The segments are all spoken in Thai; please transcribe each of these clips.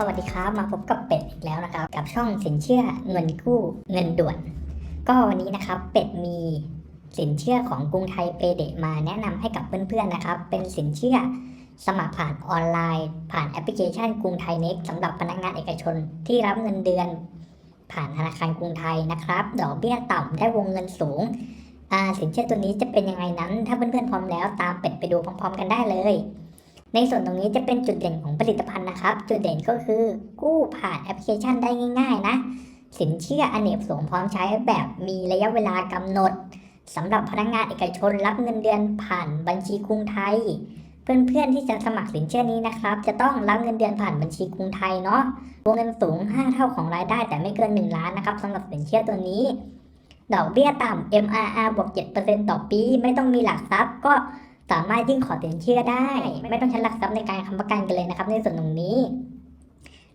สวัสดีครับมาพบกับเป็ดอีกแล้วนะครับ กับช่องสินเชื่อเงินกู้เงินด่วน ก็วันนี้นะครับเป็ดมีสินเชื่อของกรุงไทยเปเดมาแนะนำให้กับเพื่อนๆนะครับ เป็นสินเชื่อสมัครผ่านออนไลน์ ผ่านแอปพลิเคชันกรุงไทยเน็กสำหรับพนักงานเอกชนที่รับเงินเดือน ผ่านธนาคารกรุงไทยนะครับ ดอกเบี้ยต่ำได้วงเงินสูงสินเชื่อตัวนี้จะเป็นยังไงนั้น ถ้าเพื่อนๆพร้อมแล้วตามเป็ดไปดูพร้อม ๆ กันได้เลย ในส่วนตรงนี้จะเป็นจุดเด่นของผลิตภัณฑ์นะครับ จุดเด่นก็คือกู้ผ่านแอปพลิเคชันได้ง่าย ๆ นะ สินเชื่ออเนกประสงค์พร้อมใช้แบบมีระยะเวลากำหนดสำหรับพนักงานเอกชนรับเงินเดือนผ่านบัญชีกรุงไทย เพื่อนๆที่จะสมัครสินเชื่อนี้นะครับ จะต้องรับเงินเดือนผ่านบัญชีกรุงไทยเนาะวงเงินสูง 5 เท่าของรายได้แต่ไม่เกิน 1 ล้านนะครับสำหรับสินเชื่อตัวนี้ ดอกเบี้ยต่ำ MRR บวก7%ต่อปี ไม่ต้องมีหลักทรัพย์ก็ สามารถยื่นขอสินเชื่อได้ ไม่ต้องใช้หลักทรัพย์ในการค้ำประกันกันเลยนะครับ ในส่วนตรงนี้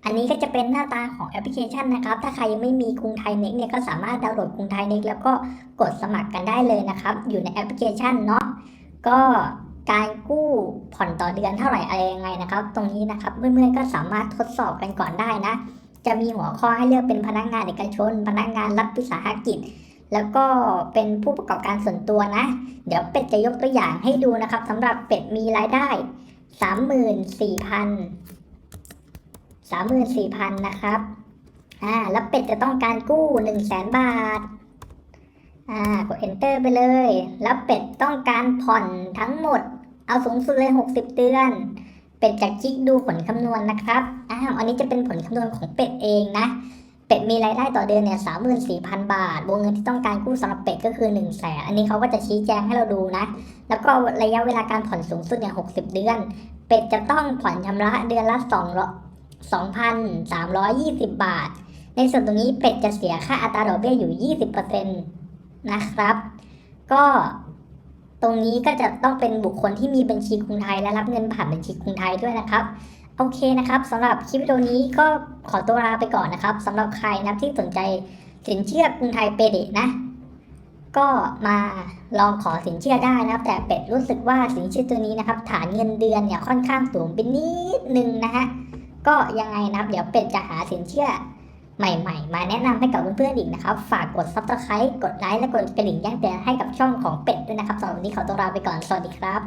อันนี้ก็จะเป็นหน้าตาของแอปพลิเคชันนะครับ ถ้าใครยังไม่มีกรุงไทยเน็กเนี่ยก็สามารถดาวน์โหลดกรุงไทยเน็กแล้วก็กดสมัครกันได้เลยนะครับ อยู่ในแอปพลิเคชันเนาะก็การกู้ผ่อนต่อเดือนเท่าไหร่อะไรยังไงนะครับ ตรงนี้นะครับเพื่อนๆก็สามารถทดสอบกันก่อนได้นะ จะมีหัวข้อให้เลือกเป็นพนักงานเอกชน พนักงานรัฐวิสาหกิจ แล้วก็เป็นผู้ประกอบการส่วนตัวนะ เดี๋ยวเป็ดจะยกตัวอย่างให้ดูนะครับสำหรับเป็ดมีรายได้สามหมื่นสี่พันสามหมื่นสี่พันนะครับอ่าแล้วเป็ดจะต้องการกู้หนึ่งแสนบาทอ่ากด enter ไปเลย แล้วเป็ดต้องการผ่อนทั้งหมด เอาสูงสุดเลยหกสิบเดือน เป็ดจะคลิกดูผลคำนวณนะครับอ้าวอันนี้จะเป็นผลคำนวณของเป็ดเองนะ เป็ดมีรายได้ต่อเดือนเนี่ยสามหมื่นสี่พันบาท วงเงินที่ต้องการกู้สำหรับเป็ดก็คือ1นึ่งแสนอันนี้เขาก็จะชี้แจงให้เราดูนะ แล้วก็ระยะเวลาการผ่อนสูงสุดเนี่ยหกสิบเดือน เป็ดจะต้องผ่อนชำระเดือนละสองสองพันสามร้อยยี่สิบบาท ในส่วนตรงนี้เป็ดจะเสียค่าอัตราดอกเบี้ยอยู่ยี่สิบเปอร์เซ็นต์นะครับ ก็ตรงนี้ก็จะต้องเป็นบุคคลที่มีบัญชีกรุงไทยและรับเงินผ่านบัญชีกรุงไทยด้วยนะครับ โอเคนะครับสำหรับคลิปวิดีโอนี้ก็ขอตัวลาไปก่อนนะครับสำหรับใครนะที่สนใจสินเชื่อกรุงไทยเปเดนะ ก็มาลองขอสินเชื่อได้นะครับ แต่เป็ดรู้สึกว่าสินเชื่อตัวนี้นะครับ ฐานเงินเดือนเนี่ยค่อนข้างสูงเป็นนิดนึงนะฮะก็ยังไงนะครับ เดี๋ยวเป็ดจะหาสินเชื่อใหม่ๆ มาแนะนำให้กับเพื่อนๆอีกนะครับ ฝากกด subscribe กดไลค์และกดกระดิ่งแจ้งเตือนให้กับช่องของเป็ดด้วยนะครับสำหรับวันนี้ขอตัวลาไปก่อนสวัสดีครับ